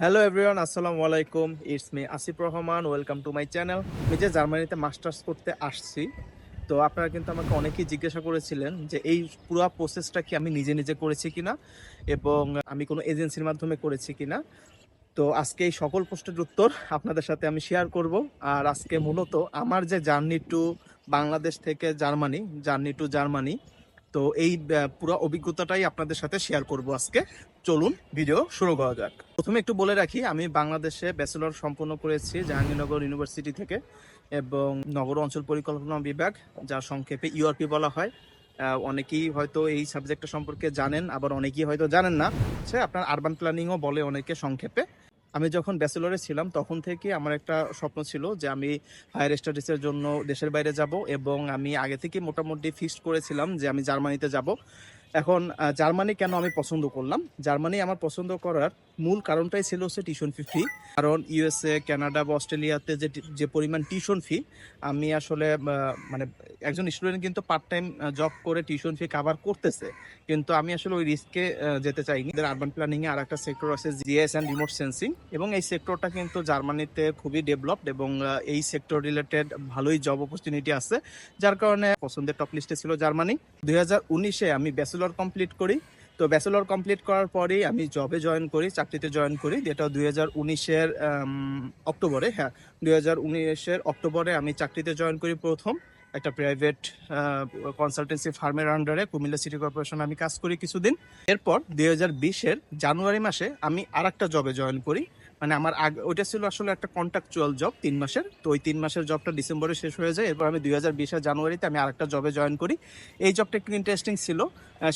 Hello everyone আসসালামু আলাইকুম। It's me Asif Rahman welcome to my channel আমি যে জার্মানিতে মাস্টার্স করতে আসছি, তো আপনারা কিন্তু আমাকে অনেকেই জিজ্ঞাসা করেছিলেন যে এই পুরো প্রসেসটা কি আমি নিজে নিজে করেছি কিনা এবং আমি কোনো এজেন্সির মাধ্যমে করেছি কিনা। তো আজকে এই সকল প্রশ্নের উত্তর আপনাদের সাথে আমি শেয়ার করব। আর আজকে মূলত আমার যে জার্নি টু বাংলাদেশ থেকে জার্মানি জার্নি টু জার্মানি তো এই পুরো অভিজ্ঞতাটাই আপনাদের সাথে শেয়ার করব আজকে। চলুন ভিডিও শুরু করা যাক। প্রথমে একটু বলে রাখি, আমি বাংলাদেশে ব্যাচেলর সম্পন্ন করেছি জাহাঙ্গীরনগর ইউনিভার্সিটি থেকে এবং নগর অঞ্চল পরিকল্পনা বিভাগ যা সংক্ষেপে ইউআরপি বলা হয়। অনেকেই হয়তো এই সাবজেক্টটা সম্পর্কে জানেন, আবার অনেকেই হয়তো জানেন না। সে আপনার আরবান প্ল্যানিংও বলে অনেকে সংক্ষেপে। আমি যখন ব্যাচেলরে ছিলাম, তখন থেকে আমার একটা স্বপ্ন ছিল যে আমি হায়ার স্টাডিজের জন্য দেশের বাইরে যাব এবং আমি আগে থেকে মোটামুটি ফিক্সড করেছিলাম যে আমি জার্মানিতে যাব। এখন জার্মানি কেন আমি পছন্দ করলাম? জার্মানি আমার পছন্দ করার মূল কারণটাই ছিল হচ্ছে টিউশন ফি ফি কারণ ইউএসএ কানাডা বা অস্ট্রেলিয়াতে যে যে পরিমাণ টিউশন ফি আমি আসলে মানে একজন স্টুডেন্ট কিন্তু পার্ট টাইম জব করে টিউশন ফি কাভার করতেছে। কিন্তু আমি আসলে ওই রিস্কে যেতে চাইনি। আরবান প্ল্যানিং এ আর একটা সেক্টর আছে জিএস অ্যান্ড রিমোট সেন্সিং এবং এই সেক্টরটা কিন্তু জার্মানিতে খুবই ডেভেলপড এবং এই সেক্টর রিলেটেড ভালোই জব অপরচুনিটি আছে। যার কারণে পছন্দের টপ লিস্টে ছিল জার্মানি দুই আমি ব্যাচেলর কমপ্লিট করি। তো ব্যাচেলর কমপ্লিট করার পরেই আমি জবে জয়েন করি, চাকরিতে জয়েন করি, যেটা দুই হাজার উনিশের অক্টোবরে হ্যাঁ দুই হাজার উনিশের অক্টোবরে আমি চাকরিতে জয়েন করি প্রথম। একটা প্রাইভেট কনসালটেন্সি ফার্মের আন্ডারে কুমিল্লা সিটি কর্পোরেশন আমি কাজ করি কিছুদিন। এরপর দুই হাজার বিশের জানুয়ারি মাসে আমি আর একটা জবে জয়েন করি। মানে আমার আগে ওইটা ছিল আসলে একটা কন্ট্রাকচুয়াল জব তিন মাসের। তো ওই তিন মাসের জবটা ডিসেম্বরে শেষ হয়ে যায়। এরপর আমি দুই হাজার বিশের জানুয়ারিতে আমি আরেকটা জবে জয়েন করি। এই জবটা একটু ইন্টারেস্টিং ছিল।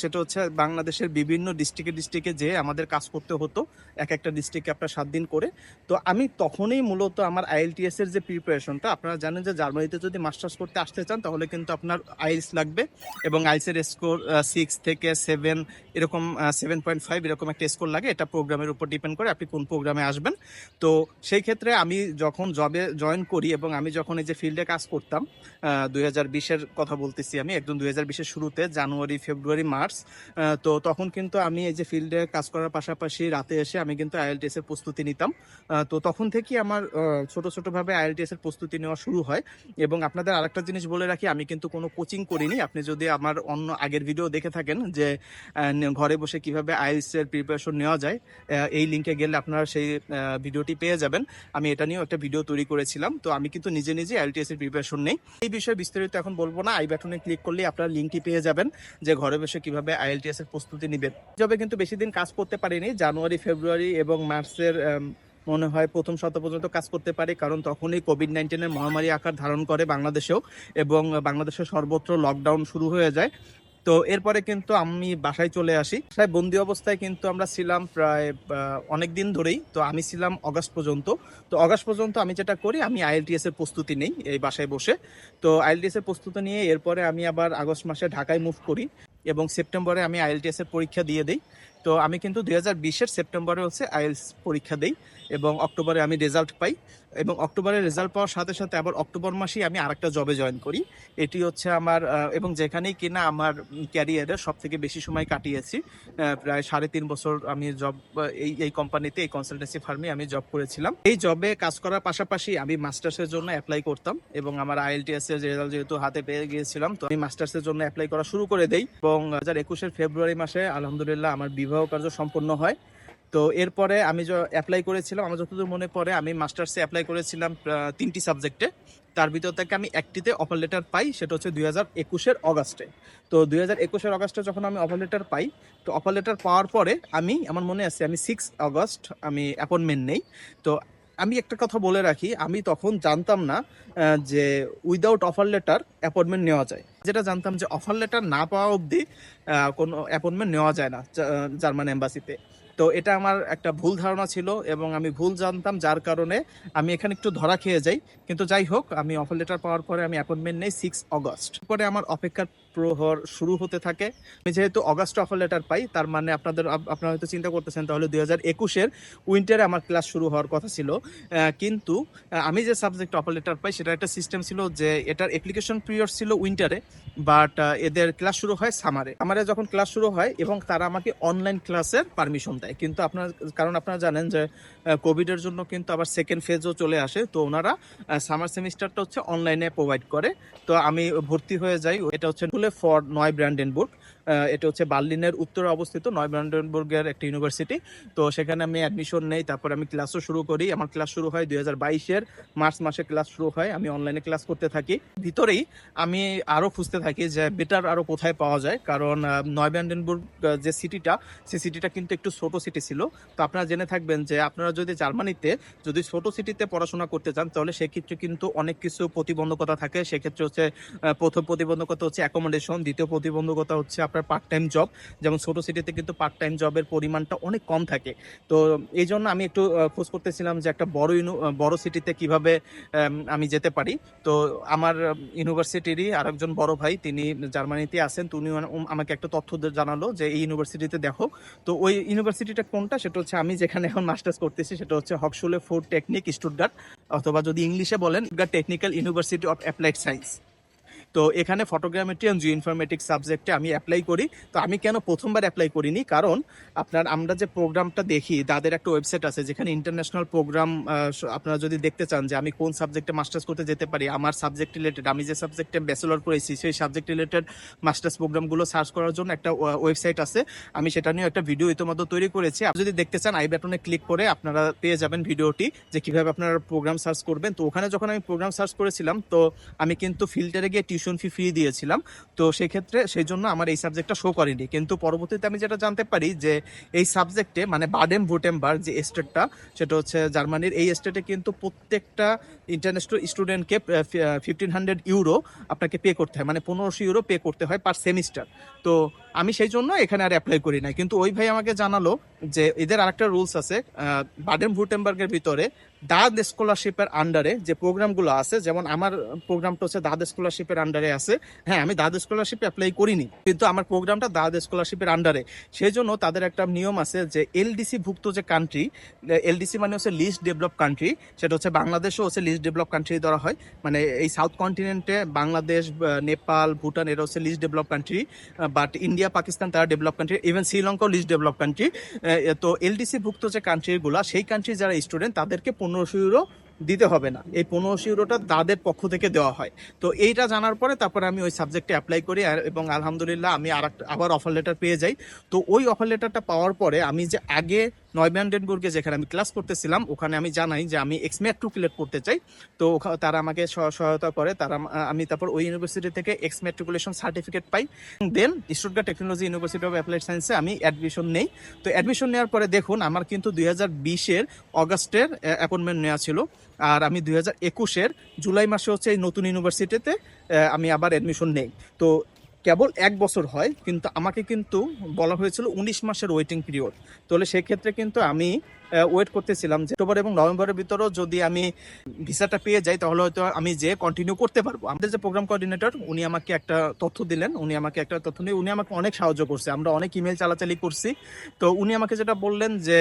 সেটা হচ্ছে বাংলাদেশের বিভিন্ন ডিস্ট্রিক্টে ডিস্ট্রিক্টে যে আমাদের কাজ করতে হতো। এক একটা ডিস্ট্রিক্টে আপনার সাত দিন করে। তো আমি তখনই মূলত আমার আইএলটিএস এর যে প্রিপারেশনটা আপনারা জানেন যে জার্মানিতে যদি মাস্টার্স করতে আসতে চান, তাহলে কিন্তু আপনার আইএলস লাগবে। এবং আইএলস এর স্কোর সিক্স থেকে সেভেন এরকম সেভেন পয়েন্ট ফাইভ এরকম একটা স্কোর লাগে। এটা প্রোগ্রামের উপর ডিপেন্ড করে আপনি কোন প্রোগ্রামে আসবেন। তো সেই ক্ষেত্রে আমি যখন জবে জয়েন করি এবং আমি যখন এই যে ফিল্ডে কাজ করতাম দুই হাজার বিশের কথা বলতেছি আমি, একদম দুই হাজার বিশের শুরুতে, জানুয়ারি, ফেব্রুয়ারি, মার্চ তো তখন কিন্তু আমি এই যে ফিল্ডে কাজ করার পাশাপাশি রাতে এসে আমি কিন্তু আইএলটিএস এর প্রস্তুতি নিতাম। তো তখন থেকেই আমার ছোট ছোট ভাবে আইএলটিএস এর প্রস্তুতি নেওয়া শুরু হয় এবং আপনাদের আরেকটা জিনিস বলে রাখি, আমি কিন্তু কোনো কোচিং করিনি। আপনি যদি আমার অন্য আগের ভিডিও দেখে থাকেন যে ঘরে বসে কীভাবে আইএলটিএস এর প্রিপারেশন নেওয়া যায় এই লিঙ্কে গেলে আপনারা সেই ভিডিওটি পেয়ে যাবেন। আমি এটা নিয়েও একটা ভিডিও তৈরি করেছিলাম। তো আমি কিন্তু নিজে নিজে আইএলটিএস এর প্রিপারেশন নেই। এই বিষয়ে বিস্তারিত এখন বলব না। আই বাটনে ক্লিক করলেই আপনারা লিঙ্কটি পেয়ে যাবেন যে ঘরে বসে কীভাবে আইএলটিএস এর প্রস্তুতি নেবেন। জবে কিন্তু বেশি দিন কাজ করতে পারিনি। জানুয়ারি, ফেব্রুয়ারি এবং মার্চের মনে হয় প্রথম সপ্তাহ পর্যন্ত কাজ করতে পারি। কারণ তখনই কোভিড নাইন্টিনের মহামারী আকার ধারণ করে বাংলাদেশেও এবং বাংলাদেশের সর্বত্র লকডাউন শুরু হয়ে যায়। তো এরপরে কিন্তু আমি বাসায় চলে আসি। বাসায় বন্দি অবস্থায় কিন্তু আমরা ছিলাম প্রায় অনেক দিন ধরেই। তো আমি ছিলাম অগাস্ট পর্যন্ত। তো অগাস্ট পর্যন্ত আমি যেটা করি, আমি আইএলটিএস এর প্রস্তুতি নেই এই বাসায় বসে। তো আইএলটিএস এর প্রস্তুতি নিয়ে এরপরে আমি আবার আগস্ট মাসে ঢাকায় মুভ করি এবং সেপ্টেম্বরে আমি আইএলটিএস এর পরীক্ষা দিয়ে দিই। তো আমি কিন্তু দুই হাজার বিশের সেপ্টেম্বরে হচ্ছে আইএলস পরীক্ষা দিই এবং অক্টোবরে আমি রেজাল্ট পাই এবং অক্টোবরে রেজাল্ট পাওয়ার সাথে সাথে আবার অক্টোবর মাসেই আমি আরেকটা জবে জয়েন করি। এটি হচ্ছে আমার এবং যেখানেই কিনা আমার ক্যারিয়ারে সব থেকে বেশি সময় কাটিয়েছি প্রায় সাড়ে তিন বছর আমি জব এই এই কোম্পানিতে, এই কনসালটেন্সি ফার্মে আমি জব করেছিলাম। এই জবে কাজ করার পাশাপাশি আমি মাস্টার্সের জন্য অ্যাপ্লাই করতাম এবং আমার আইএলটিএস এর রেজাল্ট যেহেতু হাতে পেয়ে গিয়েছিলাম, তো আমি মাস্টার্সের জন্য অ্যাপ্লাই করা শুরু করে দেই এবং দু হাজার একুশের ফেব্রুয়ারি মাসে আলহামদুলিল্লাহ আমার বিবাহ কার্য সম্পন্ন হয়। তো এরপরে আমি অ্যাপ্লাই করেছিলাম, আমার যতদূর মনে পড়ে, আমি মাস্টার্সে অ্যাপ্লাই করেছিলাম তিনটি সাবজেক্টে তার ভিতর থেকে আমি একটিতে অফার লেটার পাই, সেটা হচ্ছে দুই হাজার একুশের অগাস্টে। তো দুই হাজার একুশের অগাস্টে যখন আমি অফার লেটার পাই, তো অফার লেটার পাওয়ার পরে আমি, আমার মনে আছে, আমি সিক্স অগাস্ট আমি অ্যাপয়েন্টমেন্ট নেই। তো আমি একটা কথা বলে রাখি, আমি তখন জানতাম না যে উইদাউট অফার লেটার অ্যাপয়েন্টমেন্ট নেওয়া যায়। যেটা জানতাম যে অফার লেটার না পাওয়া অবধি কোনো অ্যাপয়েন্টমেন্ট নেওয়া যায় না জার্মান এম্বাসিতে। তো এটা আমার একটা ভুল ধারণা ছিল এবং আমি ভুল জানতাম, যার কারণে আমি এখানে একটু ধরা খেয়ে যাই। কিন্তু যাই হোক, আমি অফার লেটার পাওয়ার পরে আমি অ্যাপয়েন্টমেন্ট নেই সিক্স অগস্ট পরে আমার অপেক্ষার প্রহর শুরু হতে থাকে। আমি যেহেতু অগাস্ট অফার লেটার পাই, তার মানে আপনাদের আপনারা হয়তো চিন্তা করতেছেন, তাহলে দুই হাজার একুশের উইন্টারে আমার ক্লাস শুরু হওয়ার কথা ছিল। কিন্তু আমি যে সাবজেক্ট অফার লেটার পাই সেটা একটা সিস্টেম ছিল যে এটার অ্যাপ্লিকেশন পিরিয়ড ছিল উইন্টারে বাট এদের ক্লাস শুরু হয় সামারে আমারে যখন ক্লাস শুরু হয় এবং তারা আমাকে অনলাইন ক্লাসের পারমিশন দেয়। কিন্তু আপনার, কারণ আপনারা জানেন যে কোভিডের জন্য কিন্তু আবার সেকেন্ড ফেজও চলে আসে। তো ওনারা সামার সেমিস্টারটা হচ্ছে অনলাইনে প্রোভাইড করে। তো আমি ভর্তি হয়ে যাই। এটা হচ্ছে ফর নয় ব্র্যান্ডেনবুর্গ। এটা হচ্ছে বার্লিনের উত্তরে অবস্থিত নয় ব্র্যান্ডেনবুর্গের একটা ইউনিভার্সিটি। তো সেখানে আমি অ্যাডমিশন নেই, তারপর আমি ক্লাসও শুরু করি। আমার ক্লাস শুরু হয় দুই হাজার বাইশের মার্চ মাসে ক্লাস শুরু হয়। আমি অনলাইনে ক্লাস করতে থাকি। ভিতরেই আমি আরও খুঁজতে থাকি যে বেটার আরও কোথায় পাওয়া যায়। কারণ নয় ব্র্যান্ডেনবুর্গ যে সিটিটা সেই সিটিটা কিন্তু একটু ছোট সিটি ছিল। তো আপনারা জেনে থাকবেন যে আপনারা যদি জার্মানিতে যদি ছোট সিটিতে পড়াশোনা করতে চান, তাহলে সেক্ষেত্রে কিন্তু অনেক কিছু প্রতিবন্ধকতা থাকে। সেক্ষেত্রে হচ্ছে প্রথম প্রতিবন্ধকতা হচ্ছে অ্যাকোমোডেশন দ্বিতীয় প্রতিবন্ধকতা হচ্ছে আপনার পার্ট টাইম জব যেমন ছোট সিটিতে কিন্তু পার্ট টাইম জবের পরিমাণটা অনেক কম থাকে। তো এই জন্য আমি একটু খোঁজ করতেছিলাম যে একটা বড় ইউনি- বড় সিটিতে কীভাবে আমি যেতে পারি। তো আমার ইউনিভার্সিটিরই আরেকজন বড় ভাই, তিনি জার্মানিতে আছেন। তো উনি উম আমাকে একটা তথ্য জানালো যে এই ইউনিভার্সিটিতে দেখো। তো ওই ইউনিভার্সিটিটা কোনটা? সেটা হচ্ছে আমি যেখানে এখন মাস্টার্স করতেছি, সেটা হচ্ছে হকসুলে ফুড টেকনিক স্টুটগার্ট অথবা যদি ইংলিশে বলেন technical university of applied science তো এখানে ফটোগ্রামেট্রি অ্যান্ড জিও ইনফরমেটিক্স সাবজেক্টে আমি অ্যাপ্লাই করি। তো আমি কেন প্রথমবার অ্যাপ্লাই করিনি? কারণ আপনার, আমরা যে প্রোগ্রামটা দেখি, তাদের একটা ওয়েবসাইট আছে যেখানে ইন্টারন্যাশনাল প্রোগ্রাম আপনারা যদি দেখতে চান যে আমি কোন সাবজেক্টে মাস্টার্স করতে যেতে পারি, আমার সাবজেক্ট রিলেটেড আমি যে সাবজেক্টে ব্যাচেলর করেছি, সেই সাবজেক্ট রিলেটেড মাস্টার্স প্রোগ্রামগুলো সার্চ করার জন্য একটা ওয়েবসাইট আছে। আমি সেটা নিয়ে একটা ভিডিও ইতিমধ্যে তৈরি করেছি। আপনি যদি দেখতে চান আই বাটনে ক্লিক করে আপনারা পেয়ে যাবেন ভিডিওটি যে কীভাবে আপনারা প্রোগ্রাম সার্চ করবেন। তো ওখানে যখন আমি প্রোগ্রাম সার্চ করেছিলাম, তো আমি কিন্তু ফিল্টারে গিয়ে টিউশন ফি ফ্রি দিয়েছিলাম। তো সেক্ষেত্রে সেই জন্য আমার এই সাবজেক্টটা শো করেনি। কিন্তু পরবর্তীতে আমি যেটা জানতে পারি যে এই সাবজেক্টে মানে বাডেন ভুটেমবার্গ যে স্টেটটা সেটা হচ্ছে জার্মানির, এই স্টেটে কিন্তু প্রত্যেকটা ইন্টারন্যাশনাল স্টুডেন্টকে ফিফটিন হান্ড্রেড ইউরো আপনাকে পে করতে হয়। মানে পনেরোশো ইউরো পে করতে হয় পার সেমিস্টার তো আমি সেই জন্য এখানে আর অ্যাপ্লাই করি নাই। কিন্তু ওই ভাই আমাকে জানালো যে এদের আরেকটা রুলস আছে বাডেন ভুটেমবার্গের ভিতরে দাদ স্কলারশিপের আন্ডারে যে প্রোগ্রামগুলো আছে, যেমন আমার প্রোগ্রামটা হচ্ছে দাদ স্কলারশিপের আন্ডারে আছে। হ্যাঁ আমি দাদ স্কলারশিপে অ্যাপ্লাই করিনি, কিন্তু আমার প্রোগ্রামটা দাদ স্কলারশিপের আন্ডারে সেই জন্য তাদের একটা নিয়ম আছে যে এলডিসি ভুক্ত যে কান্ট্রি এলডিসি মানে হচ্ছে লিস্ট ডেভেলপ কান্ট্রি সেটা হচ্ছে বাংলাদেশও হচ্ছে লিস্ট ডেভেলপ কান্ট্রি ধরা হয়। মানে এই সাউথ কন্টিনেন্টে বাংলাদেশ নেপাল, ভুটান, এরা হচ্ছে list develop country but India Pakistan, তারা ডেভেলপ কান্ট্রি ইভেন শ্রীলঙ্কাও লিস্ট ডেভেলপ কান্ট্রি তো এলডিসি ভুক্ত যে কান্ট্রিগুলো সেই কান্ট্রি যারা স্টুডেন্ট তাদেরকে পনেরোশো ইউরো দিতে হবে না। এই পনেরোশো ইউরোটা তাদের পক্ষ থেকে দেওয়া হয়। তো এইটা জানার পরে তারপরে আমি ওই সাবজেক্টে অ্যাপ্লাই করি এবং আলহামদুলিল্লাহ আমি আর আবার অফার লেটার পেয়ে যাই। তো ওই অফার লেটারটা পাওয়ার পরে আমি যে আগে নয়ব্যান্ডেনবুর্গে যেখানে আমি ক্লাস করতেছিলাম, ওখানে আমি জানাই যে আমি এক্সম্যাট্রিকুলেট করতে চাই। তো তারা আমাকে সহ- সহায়তা করে, তারা আমি তারপর ওই ইউনিভার্সিটি থেকে exmatriculation certificate pi. Then Stuttgart technology university of applied সায়েন্সে আমি অ্যাডমিশন নেই। তো অ্যাডমিশন নেওয়ার পরে দেখুন, আমার কিন্তু দুই হাজার বিশের অগাস্টের অ্যাপয়েন্টমেন্ট নেওয়া ছিল। আর আমি দুই হাজার একুশের জুলাই মাসে হচ্ছে এই নতুন ইউনিভার্সিটিতে আমি আবার অ্যাডমিশন নেই। তো কেবল এক বছর হয়, কিন্তু আমাকে কিন্তু বলা হয়েছিল উনিশ মাসের ওয়েটিং পিরিয়ড তাহলে সেক্ষেত্রে কিন্তু আমি ওয়েট করতেছিলাম যে অক্টোবর এবং নভেম্বরের ভিতরেও যদি আমি ভিসাটা পেয়ে যাই, তাহলে হয়তো আমি যে কন্টিনিউ করতে পারব। আমাদের যে প্রোগ্রাম কোঅর্ডিনেটর উনি আমাকে একটা তথ্য দিলেন, উনি আমাকে একটা তথ্য নিয়ে, উনি আমাকে অনেক সাহায্য করছে। আমরা অনেক ইমেল চালাচালি করছি। তো উনি আমাকে যেটা বললেন যে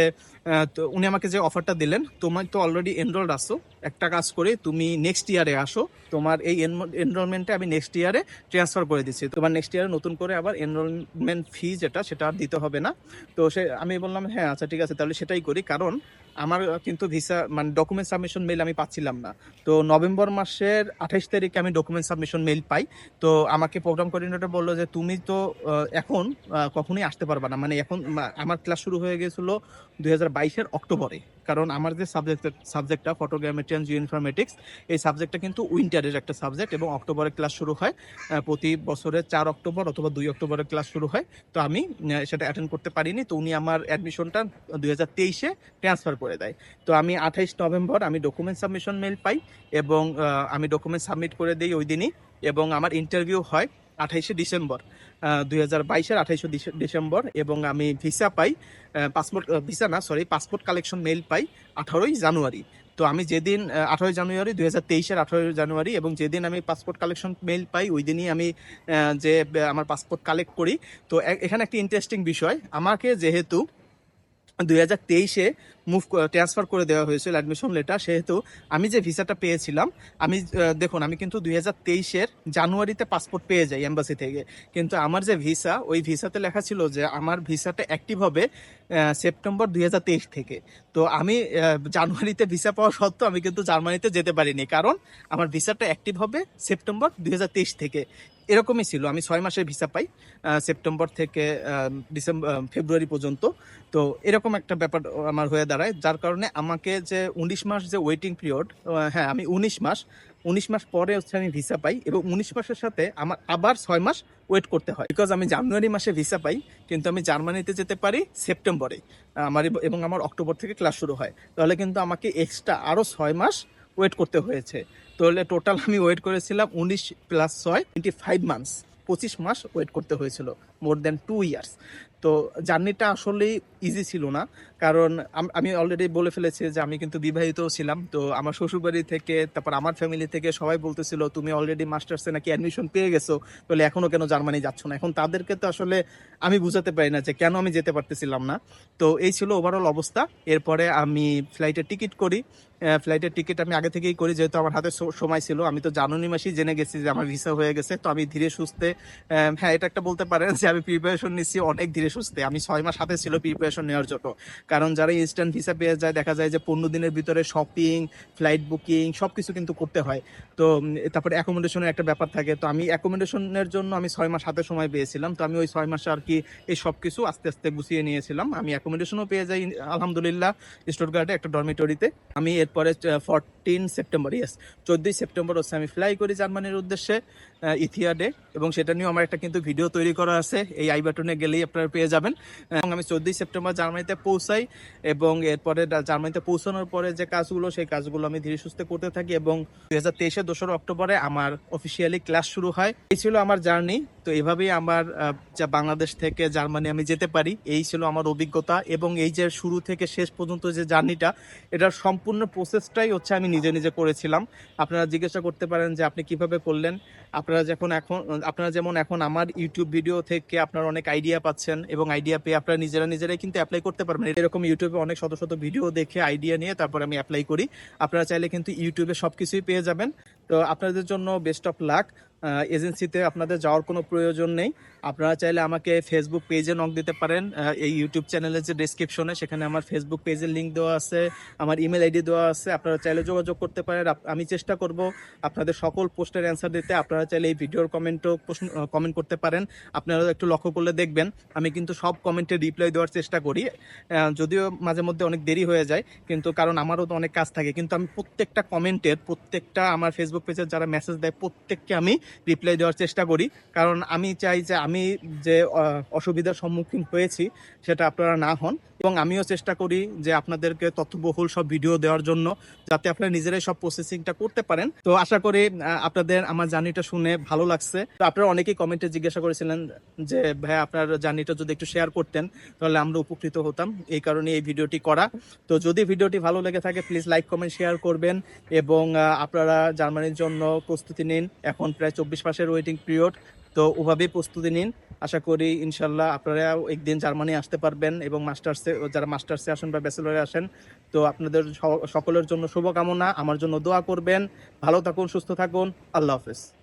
উনি আমাকে যে অফারটা দিলেন, তোমার তো অলরেডি এনরোল্ড আসো একটা কাজ করে তুমি নেক্সট ইয়ারে আসো। তোমার এই এনরোলমেন্টে আমি নেক্সট ইয়ারে ট্রান্সফার করে দিচ্ছি। তোমার নেক্সট ইয়ারে নতুন করে আবার এনরোলমেন্ট ফি যেটা, সেটা আর দিতে হবে না। তো সে, আমি বললাম হ্যাঁ আচ্ছা ঠিক আছে, তাহলে সেটাই করি। কারণ আমার কিন্তু ভিসা মানে ডকুমেন্ট সাবমিশন মেল আমি পাচ্ছিলাম না। তো নভেম্বর মাসের আঠাশ তারিখে আমি ডকুমেন্ট সাবমিশন মেল পাই। তো আমাকে প্রোগ্রাম কোঅর্ডিনেটর বলল যে, তুমি তো এখন কখনোই আসতে পারবা না। মানে এখন আমার ক্লাস শুরু হয়ে গেছিল দু হাজার বাইশের অক্টোবরে। কারণ আমার যে সাবজেক্ট সাবজেক্টটা ফটোগ্রামেট্রি অ্যান্ড জিও ইনফরমেটিক্স এই সাবজেক্টটা কিন্তু উইন্টারের একটা সাবজেক্ট এবং অক্টোবরের ক্লাস শুরু হয় প্রতি বছরের চার অক্টোবর অথবা দুই অক্টোবরের ক্লাস শুরু হয়। তো আমি সেটা অ্যাটেন্ড করতে পারিনি। তো উনি আমার অ্যাডমিশনটা দুই হাজার তেইশে ট্রান্সফার করে দেয়। তো আমি আঠাইশ নভেম্বর আমি ডকুমেন্ট সাবমিশন মেল পাই এবং আমি ডকুমেন্ট সাবমিট করে দিই ওই দিনই এবং আমার ইন্টারভিউ হয়। আঠাইশে ডিসেম্বর দুই হাজার বাইশের আঠাইশে ডিসেম্বর এবং আমি ভিসা পাই পাসপোর্ট ভিসা না সরি পাসপোর্ট কালেকশন মেইল পাই আঠারোই জানুয়ারি। তো আমি যেদিন আঠারোই জানুয়ারি, দুই হাজার তেইশের আঠারোই জানুয়ারি এবং যেদিন আমি পাসপোর্ট কালেকশন মেইল পাই, ওই দিনই আমি যে, আমার পাসপোর্ট কালেক্ট করি। তো এখানে একটি ইন্টারেস্টিং বিষয়, আমাকে যেহেতু দুই হাজার তেইশে মুভ ট্রান্সফার করে দেওয়া হয়েছিল অ্যাডমিশন লেটার সেহেতু আমি যে ভিসাটা পেয়েছিলাম, আমি দেখুন, আমি কিন্তু দুই হাজার তেইশের জানুয়ারিতে পাসপোর্ট পেয়ে যাই এম্বাসি থেকে। কিন্তু আমার যে ভিসা ওই ভিসাতে লেখা ছিল যে আমার ভিসাটা অ্যাক্টিভ হবে সেপ্টেম্বর দুই হাজার তেইশ থেকে। তো আমি জানুয়ারিতে ভিসা পাওয়া সত্ত্বেও আমি কিন্তু জার্মানিতে যেতে পারিনি। কারণ আমার ভিসাটা অ্যাক্টিভ হবে সেপ্টেম্বর দুই হাজার তেইশ থেকে। এরকমই ছিল। আমি ছয় মাসের ভিসা পাই সেপ্টেম্বর থেকে ডিসেম্বর ফেব্রুয়ারি পর্যন্ত। তো এরকম একটা ব্যাপার আমার হয়ে দাঁড়ায়, যার কারণে আমাকে যে উনিশ মাস যে ওয়েটিং পিরিয়ড হ্যাঁ আমি উনিশ মাস উনিশ মাস পরে হচ্ছে আমি ভিসা পাই এবং উনিশ মাসের সাথে আমার আবার ছয় মাস ওয়েট করতে হয়। বিকজ আমি জানুয়ারি মাসে ভিসা পাই, কিন্তু আমি জার্মানিতে যেতে পারি সেপ্টেম্বরে, আমার এবং আমার অক্টোবর থেকে ক্লাস শুরু হয়। তাহলে কিন্তু আমাকে এক্সট্রা আরও ছয় মাস ওয়েট করতে হয়েছে। তাহলে টোটাল আমি ওয়েট করেছিলাম উনিশ প্লাস ছয় টোয়েন্টি ফাইভ মান্থস পঁচিশ মাস ওয়েট করতে হয়েছিল মোর দেন টু ইয়ার্স তো জার্নিটা আসলেই ইজি ছিল না। কারণ আম- অলরেডি বলে ফেলেছি যে আমি কিন্তু বিবাহিত ছিলাম। তো আমার শ্বশুরবাড়ি থেকে, তারপর আমার ফ্যামিলি থেকে সবাই বলতেছিল, তুমি অলরেডি মাস্টার্সে নাকি অ্যাডমিশন পেয়ে গেছো। তাহলে এখনও কেন জার্মানি যাচ্ছ না? এখন তাদেরকে তো আসলে আমি বুঝাতে পারি না যে কেন আমি যেতে পারতেছিলাম না। তো এই ছিল ওভারঅল অবস্থা। এরপরে আমি ফ্লাইটের টিকিট করি। ফ্লাইটের টিকিট আমি আগে থেকেই করি, যেহেতু আমার হাতে সময় ছিল। আমি তো জানুয়ারি মাসেই জেনে গেছি যে আমার ভিসা হয়ে গেছে। তো আমি ধীরে সুস্থে হ্যাঁ এটা একটা বলতে পারেন যে আমি প্রিপারেশন নিচ্ছি, অনেক ধীরে সুস্থে আমি ছয় মাস হাতে ছিল প্রিপারেশন নেওয়ার জন্য। কারণ যারা ইনস্ট্যান্ট ভিসা পেয়ে যায়, দেখা যায় যে পনেরো দিনের ভিতরে শপিং ফ্লাইট বুকিং সব কিছু কিন্তু করতে হয়। তো তারপরে অ্যাকোমোডেশনের একটা ব্যাপার থাকে। তো আমি অ্যাকোমোডেশনের জন্য আমি ছয় মাস হাতে সময় পেয়েছিলাম। তো আমি ওই ছয় মাসে আর কি এই সব কিছু আস্তে আস্তে গুছিয়ে নিয়েছিলাম। আমি অ্যাকোমোডেশনও পেয়ে যাই, আলহামদুলিল্লাহ স্টোরগার্ডে একটা ডরমিটরিতে আমি এরপরে ফরটিন সেপ্টেম্বর ইয়েস চোদ্দই সেপ্টেম্বর হচ্ছে। আমি ফ্লাই করি জার্মানির উদ্দেশ্যে ইথিয়াডে। এবং সেটা নিয়েও আমার একটা কিন্তু ভিডিও তৈরি করা আছে। এই আই বাটনে গেলেই আপনারা পেয়ে যাবেন। এবং আমি চোদ্দই সেপ্টেম্বর জার্মানিতে পৌঁছাই এবং এরপরে জার্মানিতে পৌঁছানোর পরে যে কাজগুলো, সেই কাজগুলো আমি ধীরে সুস্থে করতে থাকি এবং দুই হাজার তেইশের দোসরা অক্টোবরে আমার অফিসিয়ালি ক্লাস শুরু হয়। এই ছিল আমার জার্নি তো এভাবেই আমার যা বাংলাদেশ থেকে জার্মানি আমি যেতে পারি, এই ছিল আমার অভিজ্ঞতা এবং এই যে শুরু থেকে শেষ পর্যন্ত যে জার্নিটা, এটার সম্পূর্ণ প্রসেসটাই হচ্ছে আমি নিজে নিজে করেছিলাম। আপনারা জিজ্ঞাসা করতে পারেন যে আপনি কীভাবে করলেন। আপনারা যখন এখন, আপনারা যেমন এখন আমার ইউটিউব ভিডিও থেকে আপনারা অনেক আইডিয়া পাচ্ছেন এবং আইডিয়া পেয়ে আপনারা নিজেরা নিজেরাই কিন্তু অ্যাপ্লাই করতে পারবেন। এরকম ইউটিউবে অনেক শত শত ভিডিও দেখে আইডিয়া নিয়ে তারপর আমি অ্যাপ্লাই করি। আপনারা চাইলে কিন্তু ইউটিউবে সব কিছুই পেয়ে যাবেন। তো আপনাদের জন্য বেস্ট অফ লাক এজেন্সিতে আপনাদের যাওয়ার কোনো প্রয়োজন নেই। আপনারা চাইলে আমাকে ফেসবুক পেজে নক দিতে পারেন। এই ইউটিউব চ্যানেলের যে ডেসক্রিপশনে সেখানে আমার ফেসবুক পেজের লিঙ্ক দেওয়া আছে, আমার ইমেল আইডি দেওয়া আছে। আপনারা চাইলে যোগাযোগ করতে পারেন। আমি চেষ্টা করব আপনাদের সকল পোস্টের অ্যান্সার দিতে। আপনারা চাইলে এই ভিডিওর কমেন্টও প্রশ্ন কমেন্ট করতে পারেন। আপনারা একটু লক্ষ্য করলে দেখবেন, আমি কিন্তু সব কমেন্টে রিপ্লাই দেওয়ার চেষ্টা করি। যদিও মাঝে মধ্যে অনেক দেরি হয়ে যায়, কিন্তু কারণ আমারও তো অনেক কাজ থাকে। কিন্তু আমি প্রত্যেকটা কমেন্টের প্রত্যেকটা আমার ফেসবুক পেজের যারা মেসেজ দেয়, প্রত্যেককে আমি রিপ্লাই দেওয়ার চেষ্টা করি। কারণ আমি চাই যে আমি যে অসুবিধার সম্মুখীন হয়েছি, সেটা আপনারা না হন। এবং আমিও চেষ্টা করি যে আপনাদেরকে তথ্যবহুল সব ভিডিও দেওয়ার জন্য, যাতে আপনারা নিজেরাই সব প্রসেসিংটা করতে পারেন। তো আশা করি আপনাদের আমার জার্নিটা শুনে ভালো লাগছে। তো আপনারা অনেকেই কমেন্টে জিজ্ঞাসা করেছিলেন যে ভাই আপনার জার্নিটা যদি একটু শেয়ার করতেন, তাহলে আমরা উপকৃত হতাম। এই কারণে এই ভিডিওটি করা। তো যদি ভিডিওটি ভালো লেগে থাকে প্লিজ লাইক কমেন্ট শেয়ার করবেন এবং আপনারা জার্মানির জন্য প্রস্তুতি নিন। এখন প্রায় চব্বিশ মাসের ওয়েটিং পিরিয়ড তো ওভাবেই প্রস্তুতি নিন। আশা করি ইনশাল্লাহ আপনারা একদিন জার্মানি আসতে পারবেন এবং মাস্টার্সে যারা মাস্টার্সে আসেন বা ব্যাচেলরে আসেন, তো আপনাদের সকলের জন্য শুভকামনা। আমার জন্য দোয়া করবেন। ভালো থাকুন, সুস্থ থাকুন। আল্লাহ হাফেজ।